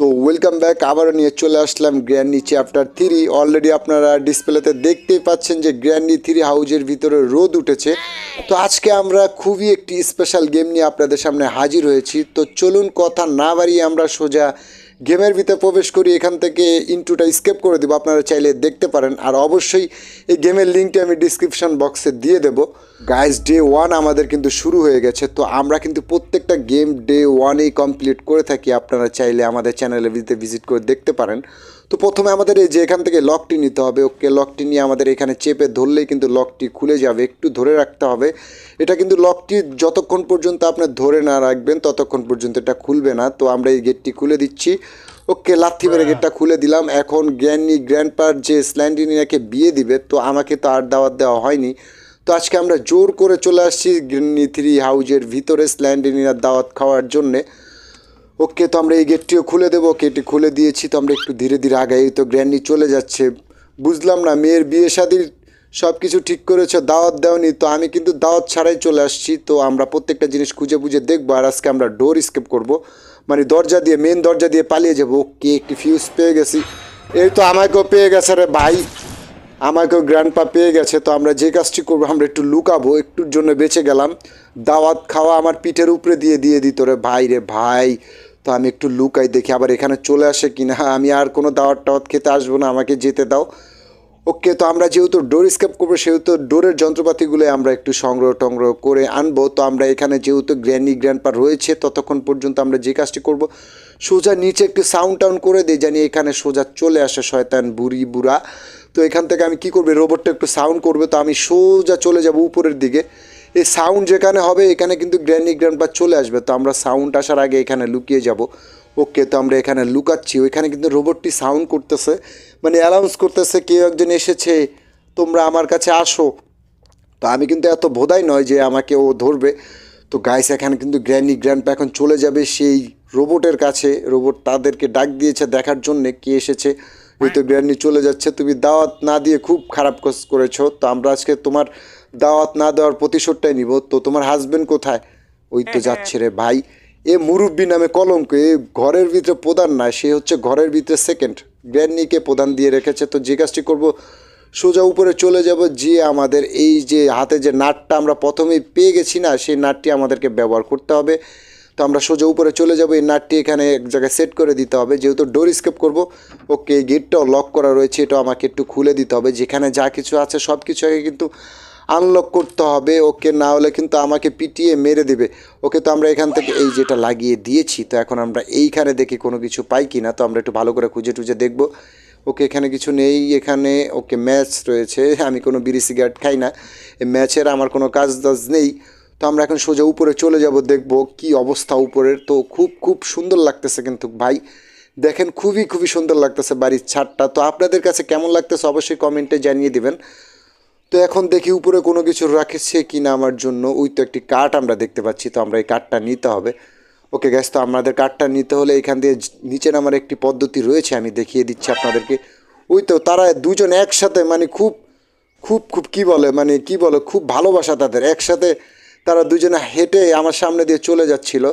তো welcome back আবারও নিয়ে চলে আসলাম গ্র্যান্ডি চ্যাপ্টার থ্রি অলরেডি আপনারা ডিসপ্লেতে দেখতেই পাচ্ছেন যে গ্র্যান্ডি থ্রি হাউজের ভিতরে রোদ উঠেছে। তো আজকে আমরা খুবই একটি স্পেশাল গেম নিয়ে আপনাদের সামনে হাজির হয়েছি। তো চলুন কথা না বাড়িয়ে আমরা সোজা গেমের ভিতরে প্রবেশ করি এখান থেকে ইনটুটা স্কেপ করে দেবো, আপনারা চাইলে দেখতে পারেন। আর অবশ্যই এই গেমের লিঙ্কটি আমি ডিসক্রিপশান বক্সে দিয়ে দেব। গাইজ ডে ওয়ান আমাদের কিন্তু শুরু হয়ে গেছে, তো আমরা কিন্তু প্রত্যেকটা গেম ডে ওয়ানেই কমপ্লিট করে থাকি। আপনারা চাইলে আমাদের চ্যানেলে ভিজিট করে দেখতে পারেন। তো প্রথমে আমাদের এই যে এখান থেকে লকটি নিতে হবে, ওকে লকটি নিয়ে আমাদের এখানে চেপে ধরলেই কিন্তু লকটি খুলে যাবে, একটু ধরে রাখতে হবে। এটা কিন্তু লকটি যতক্ষণ পর্যন্ত আপনি ধরে না রাখবেন, ততক্ষণ পর্যন্ত এটা খুলবে না। তো আমরা এই গেটটি খুলে দিচ্ছি। ওকে, লাথি মেরে গেটটা খুলে দিলাম। এখন গ্র্যান্ডি গ্র্যান্ডপার যে স্ল্যান্ডিনিয়াকে বিয়ে দিবে, তো আমাকে তো আর দাওয়াত দেওয়া হয়নি। তো আজকে আমরা জোর করে চলে আসছি থ্রি হাউজের ভিতরে স্ল্যান্ডিনিয়ার দাওয়াত খাওয়ার জন্যে। ওকে তো আমরা এই গেটটিও খুলে দেবো। এটি খুলে দিয়েছি তো আমরা একটু ধীরে ধীরে আগাই। তো গ্র্যান্ডি চলে যাচ্ছে। বুঝলাম না, মেয়ের বিয়ে শাদির সব কিছু ঠিক করেছ, দাওয়াত দেওনি, তো আমি কিন্তু দাওয়াত ছাড়াই চলে আসছি। তো আমরা প্রত্যেকটা জিনিস খুঁজে বুঝে দেখব আর আজকে আমরা ডোর স্কেপ করব। মানে দরজা দিয়ে মেন দরজা দিয়ে পালিয়ে যাব। ওকে, একটি ফিউজ পেয়ে গেছি। এই তো আমাকেও পেয়ে গেছে রে ভাই। আমাকেও গ্র্যান্ড পা পেয়ে গেছে। তো আমরা যে কাজটি করব, আমরা একটু লুকাবো। একটুর জন্য বেঁচে গেলাম। দাওয়াত খাওয়া আমার পিঠের উপরে দিয়ে দিয়ে দিত রে ভাই রে ভাই। তো আমি একটু লুকাই, দেখি আবার এখানে চলে আসে কি কিনা আমি আর কোনো দাওয়াত টাওয়াত খেতে আসব না, আমাকে যেতে দাও। ওকে, তো আমরা যেহেতু ডোর স্কেপ করব, সেহেতু ডোরের যন্ত্রপাতিগুলো আমরা একটু সংগ্রহ টংগ্রহ করে আনব। তো আমরা এখানে যেহেতু গ্র্যান্ডি গ্র্যান্ডপা রয়েছে, ততক্ষণ পর্যন্ত আমরা যে কাজটি করব, সোজা নিচে একটু সাউন্ড টাউন করে দিই, জানি এখানে সোজা চলে আসে শয়তান বুড়ি বুড়া। তো এখান থেকে আমি কি করব রোবটটা একটু সাউন্ড করবে, তো আমি সোজা চলে যাব উপরের দিকে। এই সাউন্ড যেখানে হবে, এখানে কিন্তু গ্র্যান্ডি গ্র্যান্ডপা চলে আসবে। তো আমরা সাউন্ড আসার আগে এখানে লুকিয়ে যাব। ওকে তো আমরা এখানে লুকাচ্ছি। ওইখানে কিন্তু রোবটটি সাউন্ড করতেছে। মানে অ্যানাউন্স করতেছে কেউ একজন এসেছে, তোমরা আমার কাছে আসো। তো আমি কিন্তু এত বোধাই নয় যে আমাকে ও ধরবে। তো গাইস এখানে কিন্তু গ্র্যান্ডি গ্র্যান্ডপা এখন চলে যাবে। সেই রোবটের কাছে রোবট তাদেরকে ডাক দিয়েছে দেখার জন্যে কে এসেছে। ওই তো গ্র্যান্ডি চলে যাচ্ছে তুমি দাওয়াত না দিয়ে খুব খারাপ কাজ করেছ তো আমরা আজকে তোমার দাওয়াত না দেওয়ার প্রতিশোধটাই নিব। তো তোমার হাজবেন্ড কোথায়? ওই তো যাচ্ছে রে ভাই। এ মুরব্বী নামে কলঙ্ক এ ঘরের ভিতরে প্রধান না সে হচ্ছে ঘরের ভিতরে সেকেন্ড গ্র্যান্ডিকে প্রধান দিয়ে রেখেছে তো যে কাজটি করব সোজা উপরে চলে যাব যে আমাদের এই যে হাতে যে নাটটা আমরা প্রথমেই পেয়ে গেছি না সেই নাটটি আমাদেরকে ব্যবহার করতে হবে। তো আমরা সোজা উপরে চলে যাব। এই নাটটি এখানে এক জায়গায় সেট করে দিতে হবে। যেহেতু ডোর স্কেপ করব ওকে গেটটাও লক করা রয়েছে। এটা আমাকে একটু খুলে দিতে হবে। যেখানে যা কিছু আছে সব কিছু আগে কিন্তু আনলক করতে হবে। ওকে না হলে কিন্তু আমাকে পিটিয়ে মেরে দেবে। ওকে তো আমরা এখান থেকে এই যেটা লাগিয়ে দিয়েছি, তো এখন আমরা এইখানে দেখি কোনো কিছু পাই কি না তো আমরা একটু ভালো করে খুঁজে টুজে দেখব। ওকে এখানে কিছু নেই। এখানে ওকে ম্যাচ রয়েছে। আমি কোনো বিড়ি সিগারেট খাই না। এই ম্যাচের আমার কোনো কাজ টাজ নেই। তো আমরা এখন সোজা উপরে চলে যাব, দেখব কি অবস্থা উপরের। তো খুব খুব সুন্দর লাগতেছে কিন্তু ভাই, দেখেন খুবই খুবই সুন্দর লাগতেছে বাড়ির ছাদটা। তো আপনাদের কাছে কেমন লাগতেছে অবশ্যই কমেন্টে জানিয়ে দিবেন। তো এখন দেখি উপরে কোনো কিছু রাখেছে কি না আমার জন্য। ওই তো একটি কাঠ আমরা দেখতে পাচ্ছি, তো আমরা এই কাঠটা নিতে হবে। ওকে গ্যাস তো আমাদের কাঠটা নিতে হলে এখান দিয়ে জ- নিচে নামার একটি পদ্ধতি রয়েছে, আমি দেখিয়ে দিচ্ছি আপনাদেরকে। ওই তো তারা দুজন একসাথে মানে খুব খুব খুব কি বলে মানে কি বলে, খুব ভালোবাসা তাদের। একসাথে তারা দুজনে হেঁটে আমার সামনে দিয়ে চলে যাচ্ছিল।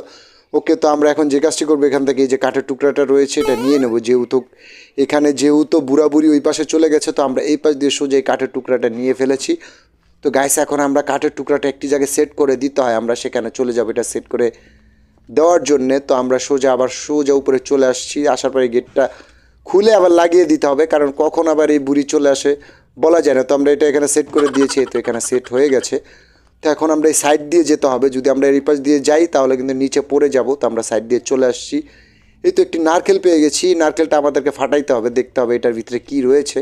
ওকে তো আমরা এখন যে কাজটি করব এখান থেকে এই যে কাঠের টুকরাটা রয়েছে, এটা নিয়ে নেব যেহেতু এখানে যেহেতু বুড়াবুড়ি ওই পাশে চলে গেছে, তো আমরা এই পাশ দিয়ে সোজা এই কাঠের টুকরাটা নিয়ে ফেলেছি। তো গাইস এখন আমরা কাঠের টুকরাটা একটি জায়গায় সেট করে দিতে হয়, আমরা সেখানে চলে যাব এটা সেট করে দেওয়ার জন্যে। তো আমরা সোজা আবার সোজা উপরে চলে আসছি, আসার পরে গেটটা খুলে আবার লাগিয়ে দিতে হবে, কারণ কখন আবার এই বুড়ি চলে আসে বলা যায় না। তো আমরা এটা এখানে সেট করে দিয়েছি তো এখানে সেট হয়ে গেছে। তো এখন আমরা এই সাইড দিয়ে যেতে হবে। যদি আমরা এই পাশ দিয়ে যাই, তাহলে কিন্তু নিচে পড়ে যাব। তো আমরা সাইড দিয়ে চলে আসছি। এই তো একটি নারকেল পেয়ে গেছি। নারকেলটা আমাদেরকে ফাটাইতে হবে, দেখতে হবে এটার ভিতরে কি রয়েছে।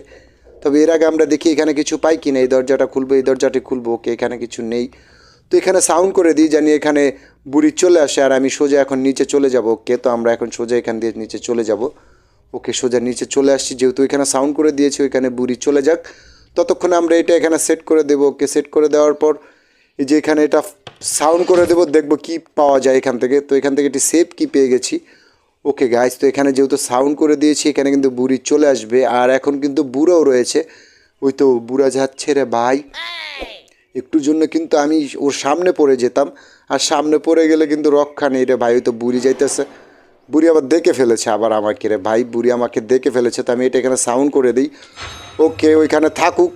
তবে এর আগে আমরা দেখি এখানে কিছু পাই কিনা। এই দরজাটা খুলবো, এই দরজাটি খুলবো। ওকে, এখানে কিছু নেই। তো এখানে সাউন্ড করে দিই, জানি এখানে বুড়ি চলে আসে আর আমি সোজা এখন নিচে চলে যাব। ওকে, তো আমরা এখন সোজা এখান দিয়ে নিচে চলে যাব। ওকে, সোজা নিচে চলে আসছি। যেহেতু এখানে সাউন্ড করে দিয়েছি, ওইখানে বুড়ি চলে যাক। ততক্ষণে আমরা এটা এখানে সেট করে দেবো। ওকে সেট করে দেওয়ার পর এই যে এখানে এটা সাউন্ড করে দেবো, দেখব কি পাওয়া যায় এখান থেকে। তো এখান থেকে একটি সেফ কি পেয়ে গেছি। ওকে গাইজ তো এখানে যেহেতু সাউন্ড করে দিয়েছি, এখানে কিন্তু বুড়ি চলে আসবে। আর এখন কিন্তু বুড়োও রয়েছে। ওই তো বুড়া যাচ্ছে রে ভাই। একটুর জন্য কিন্তু আমি ওর সামনে পড়ে যেতাম। আর সামনে পড়ে গেলে কিন্তু রক্ষা নেই রে ভাই, ওই তো বুড়ি যাইতেছে। বুড়ি আবার দেখে ফেলেছে আবার আমাকে রে ভাই, বুড়ি আমাকে দেখে ফেলেছে। তো আমি এটা এখানে সাউন্ড করে দিই। ওকে ওইখানে থাকুক।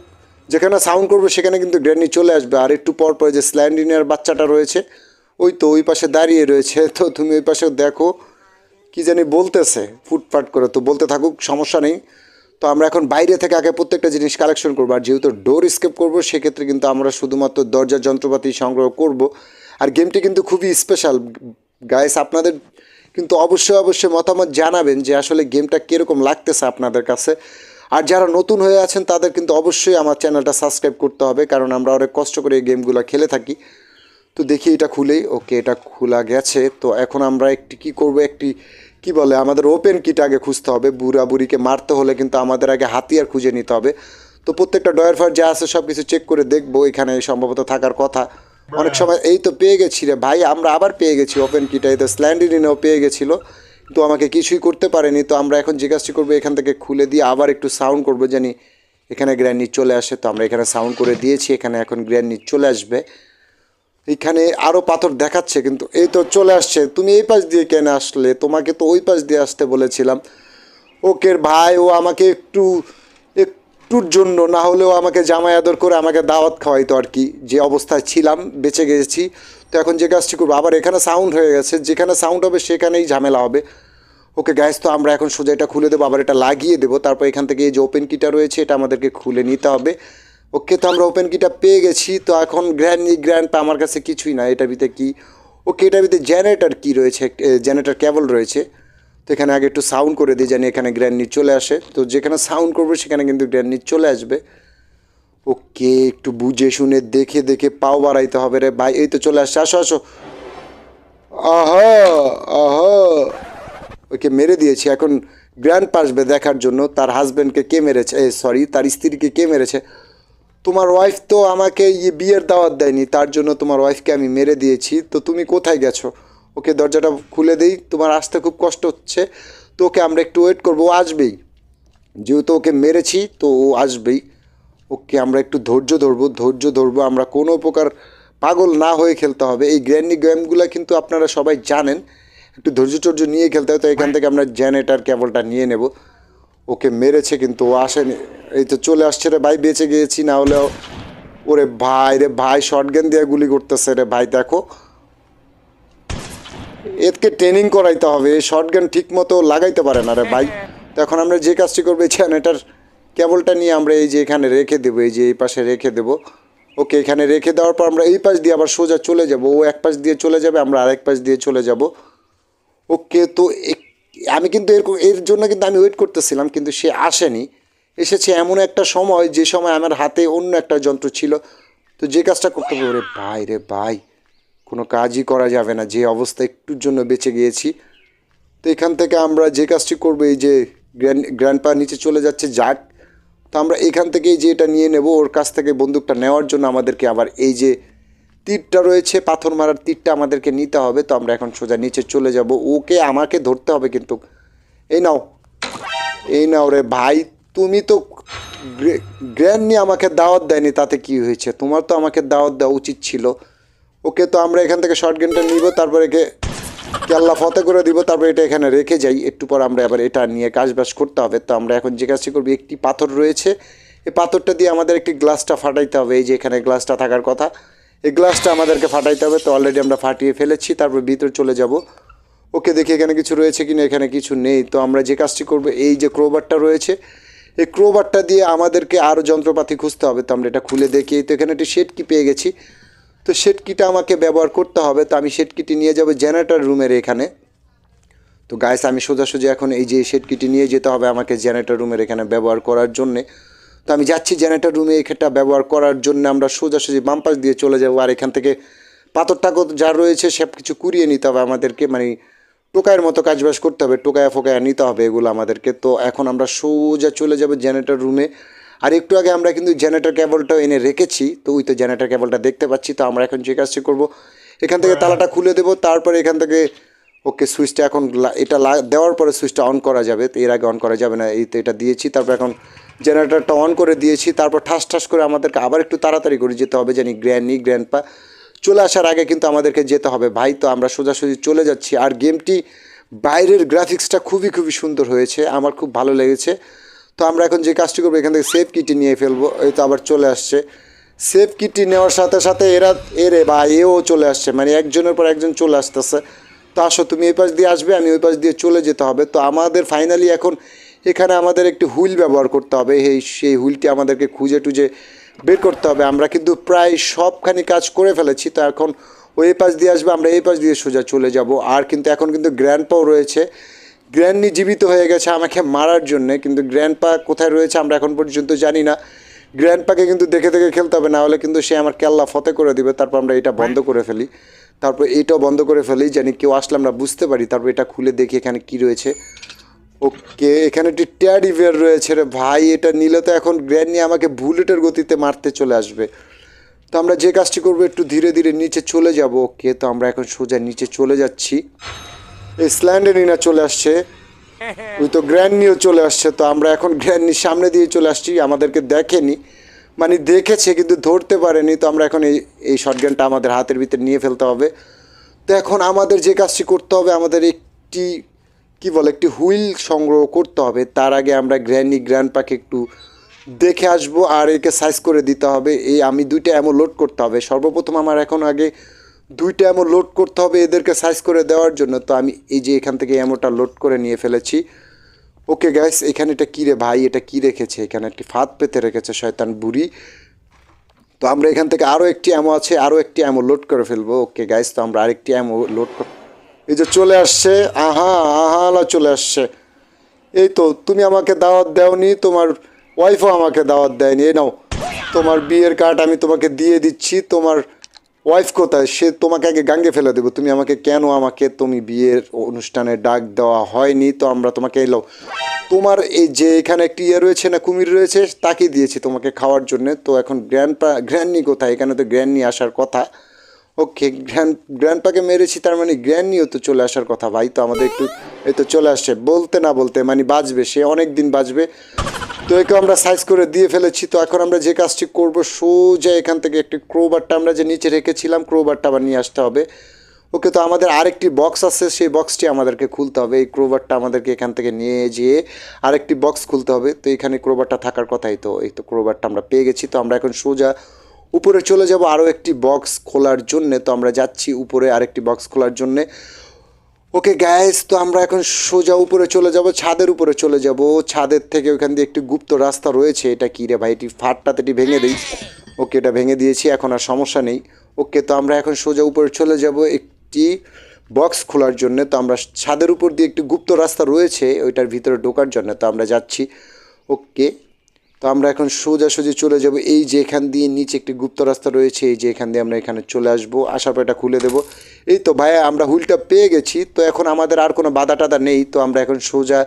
যেখানে সাউন্ড করব, সেখানে কিন্তু গ্র্যানি চলে আসবে। আর একটু পর পর যে স্ল্যান্ডিনের বাচ্চাটা রয়েছে, ওই তো ওই পাশে দাঁড়িয়ে রয়েছে। তো তুমি ওই পাশে দেখো, কি জানি বলতেছে ফুটপাট করে। তো বলতে থাকুক, সমস্যা নেই। তো আমরা এখন বাইরে থেকে আগে প্রত্যেকটা জিনিস কালেকশন করব। আর যেহেতু ডোর স্কেপ করব, সেক্ষেত্রে কিন্তু আমরা শুধুমাত্র দরজার যন্ত্রপাতি সংগ্রহ করব। আর গেমটি কিন্তু খুবই স্পেশাল গাইস আপনাদের কিন্তু অবশ্যই অবশ্যই মতামত জানাবেন যে আসলে গেমটা কীরকম লাগতেছে আপনাদের কাছে। আর যারা নতুন হয়ে আছেন তাদের কিন্তু অবশ্যই আমার চ্যানেলটা সাবস্ক্রাইব করতে হবে কারণ আমরা অনেক কষ্ট করে এই গেমগুলো খেলে থাকি। তো দেখি এটা খুলেই ওকে এটা খোলা গেছে। তো এখন আমরা একটি কি করব একটি কি বলে আমাদের ওপেন কিট আগে খুঁজতে হবে। বুড়া বুড়িকে মারতে হলে কিন্তু আমাদের আগে হাতিয়ার খুঁজে নিতে হবে। তো প্রত্যেকটা ডয়ার ফার যা আছে সব কিছু চেক করে দেখব এখানে সম্ভবত থাকার কথা। অনেক সময় এই তো পেয়ে গেছি রে ভাই আমরা আবার পেয়ে গেছি ওপেন কিটা এই তো স্ল্যান্ডিনেও পেয়ে গেছিল। তো আমাকে কিছুই করতে পারেনি, তো আমরা এখন জিজ্ঞাসা করব এখান থেকে খুলে দিয়ে আবার একটু সাউন্ড করব, জানি এখানে গ্র্যান্ড চলে আসে, তো আমরা এখানে সাউন্ড করে দিয়েছি, এখানে এখন গ্র্যান্ড চলে আসবে। এখানে আরও পাথর দেখাচ্ছে, কিন্তু এই তো চলে আসছে, তুমি এই পাশ দিয়ে কেন আসলে? তোমাকে তো ওই পাশ দিয়ে আসতে বলেছিলাম। ওকের ভাই, ও আমাকে একটু, একটুর জন্য, না হলেও আমাকে জামাই আদর করে আমাকে দাওয়াত খাওয়াইতো আর কি। যে অবস্থায় ছিলাম, বেঁচে গেছি তো এখন যে কাজটি করব, আবার এখানে সাউন্ড হয়ে গেছে, যেখানে সাউন্ড হবে সেখানেই ঝামেলা হবে। ওকে গ্যাস তো আমরা এখন সোজা এটা খুলে দেবো, আবার এটা লাগিয়ে দেবো। তারপর এখান থেকে এই যে ওপেন কিটা রয়েছে, এটা আমাদেরকে খুলে নিতে হবে। ওকে, তো আমরা ওপেন কিটা পেয়ে গেছি। তো এখন গ্র্যান্ড গ্র্যান্ডটা আমার কাছে কিছুই না, এটার ভিতরে কি? ওকে, এটার ভিতরে জেনারেটার কি রয়েছে জেনারেটার কেবল রয়েছে। তো এখানে আগে একটু সাউন্ড করে দিই, জানি এখানে গ্র্যান্ড চলে আসে। তো যেখানে সাউন্ড করবে, সেখানে কিন্তু গ্র্যান্ড নিচ চলে আসবে। ওকে একটু বুঝে শুনে দেখে দেখে পাও বাড়াইতে হবে রে ভাই। এই তো চলে আসছে, আসো আসো। আহা আহা। ওকে মেরে দিয়েছি। এখন গ্র্যান্ড আসবে দেখার জন্য। তার হাজব্যান্ডকে কে মেরেছে? সরি তার স্ত্রীকে কে মেরেছে? তোমার ওয়াইফ তো আমাকে ইয়ে বিয়ের দাওয়াত দেয়নি, তার জন্য তোমার ওয়াইফকে আমি মেরে দিয়েছি। তো তুমি কোথায় গেছো? ওকে দরজাটা খুলে দেই। তোমার আসতে খুব কষ্ট হচ্ছে। তো ওকে আমরা একটু ওয়েট করব, ও আসবেই। যেহেতু ওকে মেরেছি, তো ও আসবেই। ওকে আমরা একটু ধৈর্য ধরবো ধৈর্য ধরবো আমরা কোনো প্রকার পাগল না হয়ে খেলতে হবে। এই গ্র্যান্ডি গেমগুলো কিন্তু আপনারা সবাই জানেন। একটু ধৈর্য টর্য নিয়ে খেলতে হয় তো এখান থেকে আমরা জেনারেটার কেবলটা নিয়ে নেব। ওকে মেরেছে কিন্তু ও আসেনি। এই তো চলে আসছে রে ভাই বেঁচে গিয়েছি না হলেও ওরে ভাই রে ভাই শর্ট গেন দিয়ে গুলি করতেছে রে ভাই দেখো। এদকে ট্রেনিং করাইতে হবে শর্ট গান ঠিক মতো লাগাইতে পারে না রে ভাই। তো এখন আমরা যে কাজটি করব এই জেনারেটার কেবলটা নিয়ে আমরা এই যে এখানে রেখে দেবো, এই যে এই পাশে রেখে দেবো। ওকে, এখানে রেখে দেওয়ার পর আমরা এই পাশ দিয়ে আবার সোজা চলে যাব। ও এক পাশ দিয়ে চলে যাবে, আমরা আরেক পাশ দিয়ে চলে যাব। ওকে, তো আমি কিন্তু এর এর জন্য কিন্তু আমি ওয়েট করতেছিলাম, কিন্তু সে আসেনি। এসেছে এমন একটা সময়, যে সময় আমার হাতে অন্য একটা যন্ত্র ছিল। তো যে কাজটা করতে হবে রে ভাই রে ভাই, কোনো কাজই করা যাবে না, যে অবস্থা একটুর জন্য বেঁচে গিয়েছি। তো এখান থেকে আমরা যে কাজটি করব, এই যে গ্র্যান্ড গ্র্যান্ডপা নিচে চলে যাচ্ছে যাক তো আমরা এখান থেকে যে এটা নিয়ে নেব, ওর কাছ থেকে বন্দুকটা নেওয়ার জন্য আমাদেরকে আবার এই যে তীরটা রয়েছে, পাথর মারার তীরটা আমাদেরকে নিতে হবে। তো আমরা এখন সোজা নিচে চলে যাব। ওকে আমাকে ধরতে হবে কিন্তু। এই নাও। এই নাও রে ভাই, তুমি তো গ্র্যান্ড নিয়ে আমাকে দাওয়াত দেয়নি, তাতে কি হয়েছে? তোমার তো আমাকে দাওয়াত দেওয়া উচিত ছিল। ওকে তো আমরা এখান থেকে শর্ট গেমটা নিব, তারপরে একে কেল্লা ফতে করে দিব, তারপর এটা এখানে রেখে যাই। একটু পর আমরা আবার এটা নিয়ে কাজবাজ করতে হবে। তো আমরা এখন যে কাজটি করব, একটি পাথর রয়েছে। এই পাথরটা দিয়ে আমাদের একটি গ্লাসটা ফাটাইতে হবে। এই যে এখানে গ্লাসটা থাকার কথা, এই গ্লাসটা আমাদেরকে ফাটাইতে হবে। তো অলরেডি আমরা ফাটিয়ে ফেলেছি, তারপর ভিতরে চলে যাব। ওকে দেখি এখানে কিছু রয়েছে কিনা, এখানে কিছু নেই। তো আমরা যে কাজটি করব, এই যে ক্রোবারটা রয়েছে, এই ক্রোবারটা দিয়ে আমাদেরকে আরও যন্ত্রপাতি খুঁজতে হবে। তো আমরা এটা খুলে দেখি। তো এখানে একটি শেড কি পেয়ে গেছি। তো শেড কিটা আমাকে ব্যবহার করতে হবে, তো আমি শেড কিটি নিয়ে যাব জেনারেটর রুমের এখানে। তো গায়েস আমি সোজাসুজি এখন এই যে শেড কিটি নিয়ে যেতে হবে আমাকে জেনারেটর রুমের এখানে ব্যবহার করার জন্যে। তো আমি যাচ্ছি জেনারেটর রুমে এখানটা ব্যবহার করার জন্য আমরা সোজাসুজি বাম পাশ দিয়ে চলে যাব, আর এখান থেকে পাথর টাকর যা রয়েছে সব কিছু কুড়িয়ে নিতে হবে আমাদেরকে মানে টোকায়ের মতো কাজবাজ করতে হবে টোকায়া ফোকায়া নিতে হবে এগুলো আমাদেরকে। তো এখন আমরা সোজা চলে যাব জেনারেটর রুমে আর একটু আগে আমরা কিন্তু জেনারেটর কেবলটাও এনে রেখেছি তো ওই তো জেনারেটর কেবলটা দেখতে পাচ্ছি তো আমরা এখন যে কাজটি করব এখান থেকে তালাটা খুলে দেবো তারপরে এখান থেকে ওকে সুইচটা এখন এটা লা- দেওয়ার পরে সুইচটা অন করা যাবে তো এর আগে অন করা যাবে না এই তো এটা দিয়েছি তারপর এখন জেনারেটরটা অন করে দিয়েছি তারপর ঠাস ঠাস করে আমাদেরকে আবার একটু তাড়াতাড়ি করে যেতে হবে জানি গ্র্যান্ডনি গ্র্যান্ডপা চলে আসার আগে কিন্তু আমাদেরকে যেতে হবে ভাই তো আমরা সোজাসুজি চলে যাচ্ছি আর গেমটি বাইরের গ্রাফিক্সটা খুবই খুবই সুন্দর হয়েছে আমার খুব ভালো লেগেছে। তো আমরা এখন যে কাজটি করব, এখান থেকে সেফ কিটি নিয়ে ফেলব। এই তো আবার চলে আসছে। সেফ কিটি নেওয়ার সাথে সাথে এরা, এরে বা এও চলে আসছে। মানে একজনের পর একজন চলে আসতেছে। তো আসো, তুমি এই পাশ দিয়ে আসবে, আমি ওই পাশ দিয়ে চলে যেতে হবে। তো আমাদের ফাইনালি এখন এখানে আমাদের একটি হুইল ব্যবহার করতে হবে। এই, সেই হুইলটি আমাদেরকে খুঁজে টুজে বের করতে হবে। আমরা কিন্তু প্রায় সবখানি কাজ করে ফেলেছি। তো এখন ওই পাশ দিয়ে আসবে, আমরা এই পাশ দিয়ে সোজা চলে যাব। আর কিন্তু এখন কিন্তু গ্র্যান্ড পাও রয়েছে। গ্র্যান্ডনি জীবিত হয়ে গেছে আমাকে মারার জন্যে কিন্তু গ্র্যান্ড পা কোথায় রয়েছে আমরা এখন পর্যন্ত জানি না। গ্র্যান্ড পাকে কিন্তু দেখে দেখে খেলতে হবে না হলে কিন্তু সে আমার কেল্লা ফতে করে দিবে তারপর আমরা এটা বন্ধ করে ফেলি। তারপর এইটাও বন্ধ করে ফেলি জানি কেউ আসলে আমরা বুঝতে পারি। তারপর এটা খুলে দেখি এখানে কি রয়েছে। ওকে এখানে একটি ট্যাডি বের রয়েছে রে ভাই এটা নিলে তো এখন গ্র্যান্ডনি আমাকে বুলেটের গতিতে মারতে চলে আসবে। তো আমরা যে কাজটি করব একটু ধীরে ধীরে নিচে চলে যাব। ওকে তো আমরা এখন সোজা নিচে চলে যাচ্ছি। এই স্ল্যান্ডেরিনা চলে আসছে। ওই তো গ্র্যান্ড নিয়েও চলে আসছে। তো আমরা এখন গ্র্যান্ড নির সামনে দিয়ে চলে আসছি। আমাদেরকে দেখেনি। মানে দেখেছে কিন্তু ধরতে পারেনি। তো আমরা এখন এই এই শর্টগানটা আমাদের হাতের ভিতরে নিয়ে ফেলতে হবে। তো এখন আমাদের যে কাজটি করতে হবে, আমাদের একটি, কি বলে, একটি হুইল সংগ্রহ করতে হবে। তার আগে আমরা গ্র্যান্ডি গ্র্যান্ড পাকে একটু দেখে আসব। আর একে সাইজ করে দিতে হবে। এই আমি দুইটা এমন লোড করতে হবে। সর্বপ্রথম আমার এখন আগে দুইটা অ্যামো লোড করতে হবে এদেরকে সাইজ করে দেওয়ার জন্য। তো আমি এই যে এখান থেকে অ্যামোটা লোড করে নিয়ে ফেলেছি। ওকে গ্যাস এখানে এটা কী রে ভাই? এটা কী রেখেছে? এখানে একটি ফাঁদ পেতে রেখেছে শয়তান বুড়ি। তো আমরা এখান থেকে আরও একটি অ্যামো আছে আরও একটি অ্যামো লোড করে ফেলব। ওকে গাইস তো আমরা আরেকটি অ্যামো লোড কর এই যে চলে আসছে। আহা আহা চলে আসছে। এই তো, তুমি আমাকে দাওয়াত দেওনি, তোমার ওয়াইফও আমাকে দাওয়াত দেয়নি। এই নাও, তোমার বিয়ের কার্ড আমি তোমাকে দিয়ে দিচ্ছি, তোমার ওয়াইফ কোথায়? সে তোমাকে আগে গাঙ্গে ফেলে দেবো। তুমি আমাকে কেন আমাকে তুমি বিয়ের অনুষ্ঠানে ডাক দেওয়া হয়নি? তো আমরা তোমাকে এলো তোমার এই যে এখানে একটি ইয়ে রয়েছে না, কুমির রয়েছে, তাকে দিয়েছি তোমাকে খাওয়ার জন্য। তো এখন গ্র্যান্ড পা গ্র্যান্ডনি কোথায়? এখানে তো গ্র্যান্ডনি আসার কথা। ওকে গ্র্যান্ড গ্র্যান্ডপাকে মেরেছি, তার মানে গ্র্যান্ডনিও তো চলে আসার কথা। ভাই, তো আমাদের একটু এই তো চলে আসছে। বলতে না বলতে মানে বাঁচবে সে অনেক দিন বাঁচবে তো একে আমরা সাইজ করে দিয়ে ফেলেছি, তো এখন আমরা যে কাজটি করব, সোজা এখান থেকে একটি ক্রোবারটা আমরা যে নিচে রেখেছিলাম ক্রোবারটা আবার নিয়ে আসতে হবে। ওকে, তো আমাদের আরেকটি বক্স আছে, সেই বক্সটি আমাদেরকে খুলতে হবে। এই ক্রোবারটা আমাদেরকে এখান থেকে নিয়ে যেয়ে আরেকটি বক্স খুলতে হবে। তো এখানে ক্রোবারটা থাকার কথাই তো, এই তো ক্রোবারটা আমরা পেয়ে গেছি। তো আমরা এখন সোজা উপরে চলে যাব, আরও একটি বক্স খোলার জন্যে। তো আমরা যাচ্ছি উপরে আরেকটি বক্স খোলার জন্যে। ওকে গ্যাস তো আমরা এখন সোজা উপরে চলে যাব, ছাদের উপরে চলে যাব। ছাদের থেকে ওখান দিয়ে একটি গুপ্ত রাস্তা রয়েছে। এটা কী রে ভাই? এটি ফাটটাতে এটি ভেঙে দিই। ওকে এটা ভেঙে দিয়েছি, এখন আর সমস্যা নেই। ওকে তো আমরা এখন সোজা উপরে চলে যাব একটি বক্স খোলার জন্য। তো আমরা ছাদের উপর দিয়ে একটি গুপ্ত রাস্তা রয়েছে, ওইটার ভিতরে ঢোকার জন্য। তো আমরা যাচ্ছি। ওকে তো আমরা এখন সোজাসুজি চলে যাব। এই যে এখান দিয়ে নিচে একটি গুপ্ত রাস্তা রয়েছে, এই যে এখান দিয়ে আমরা এখানে চলে আসব। আসার পর খুলে দেব। এই তো ভাইয়া, আমরা হুইলটা পেয়ে গেছি। তো এখন আমাদের আর কোনো বাধা টাধা নেই। তো আমরা এখন সোজা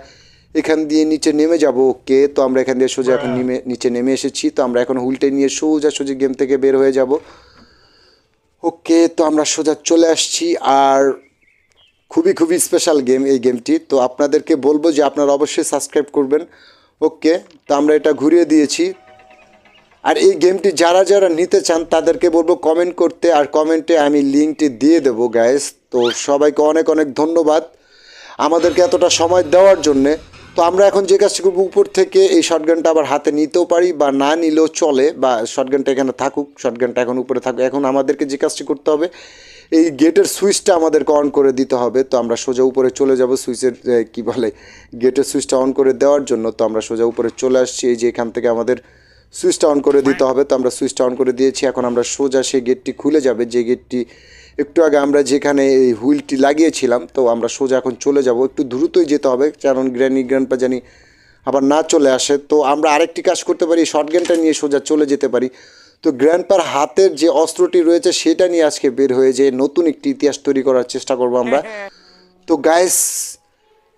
এখান দিয়ে নিচে নেমে যাব। ওকে, তো আমরা এখান দিয়ে সোজা এখন নেমে, নিচে নেমে এসেছি। তো আমরা এখন হুইলটা নিয়ে সোজাসুজি গেম থেকে বের হয়ে যাব। ওকে, তো আমরা সোজা চলে আসছি। আর খুবই খুবই স্পেশাল গেম এই গেমটি তো আপনাদেরকে বলব যে আপনারা অবশ্যই সাবস্ক্রাইব করবেন। ওকে, তো আমরা এটা ঘুরিয়ে দিয়েছি। আর এই গেমটি যারা যারা নিতে চান, তাদেরকে বলব কমেন্ট করতে, আর কমেন্টে আমি লিঙ্কটি দিয়ে দেবো গ্যাস তো সবাইকে অনেক অনেক ধন্যবাদ আমাদেরকে এতটা সময় দেওয়ার জন্যে। তো আমরা এখন যে কাজটি করব, উপর থেকে এই শর্টগানটা আবার হাতে নিতেও পারি বা না নিলেও চলে, বা শর্টগানটা এখানে থাকুক শর্টগানটা এখন উপরে থাকুক। এখন আমাদেরকে যে কাজটি করতে হবে এই গেটের সুইচটা আমাদেরকে অন করে দিতে হবে। তো আমরা সোজা উপরে চলে যাব সুইচের কি বলে গেটের সুইচটা অন করে দেওয়ার জন্য। তো আমরা সোজা উপরে চলে আসছি। এই যে এখান থেকে আমাদের সুইচটা অন করে দিতে হবে। তো আমরা সুইচটা অন করে দিয়েছি। এখন আমরা সোজা সেই গেটটি খুলে যাবে। যে গেটটি একটু আগে আমরা যেখানে এই হুইলটি লাগিয়েছিলাম, তো আমরা সোজা এখন চলে যাব। একটু দ্রুতই যেতে হবে। কারণ গ্র্যানি গ্র্যান্ডপা জানি আবার না চলে আসে। তো আমরা আরেকটি কাজ করতে পারি। শর্ট গেমটা নিয়ে সোজা চলে যেতে পারি। তো গ্র্যান্ডপার হাতের যে অস্ত্রটি রয়েছে সেটা নিয়ে আজকে বের হয়ে যে নতুন একটি ইতিহাস তৈরি করার চেষ্টা করব আমরা। তো গাইস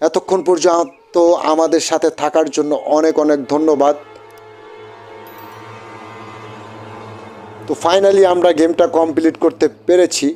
এতক্ষণ পর্যন্ত আমাদের সাথে থাকার জন্য অনেক অনেক ধন্যবাদ। তো ফাইনালি আমরা গেমটা কমপ্লিট করতে পেরেছি।